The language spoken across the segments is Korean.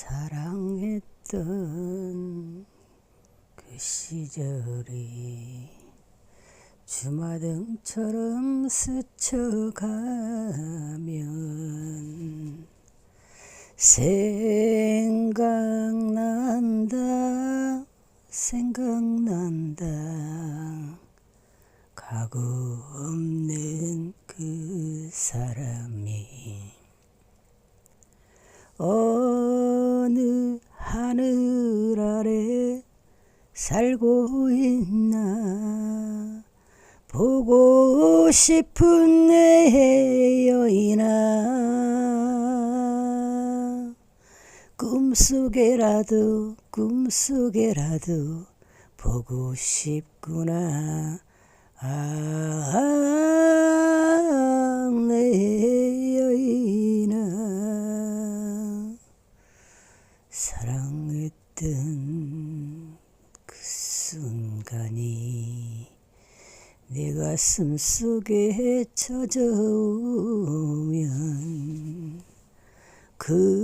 사랑했던 그 시절이 주마등처럼 스쳐가면 생각난다 생각난다. 가고 없는 그 사람이 어느 하늘 아래 살고 있나? 보고 싶은 내 여인아. 꿈속에라도 꿈속에라도 보고 싶구나. 아내 여인아. 사랑 했던 그 순간이 내 가슴 속에 젖어오면 그리워라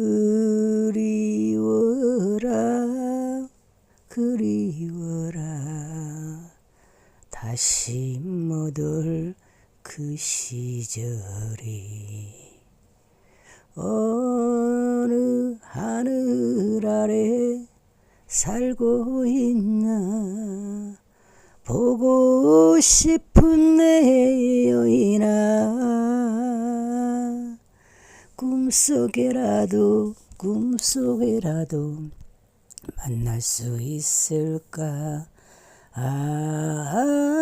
그리워라. 다시 못올 그 시절이 어 살고 있나? 보고 싶은 내 여인아 꿈속에라도 꿈속에라도 만날 수 있을까? 아, 내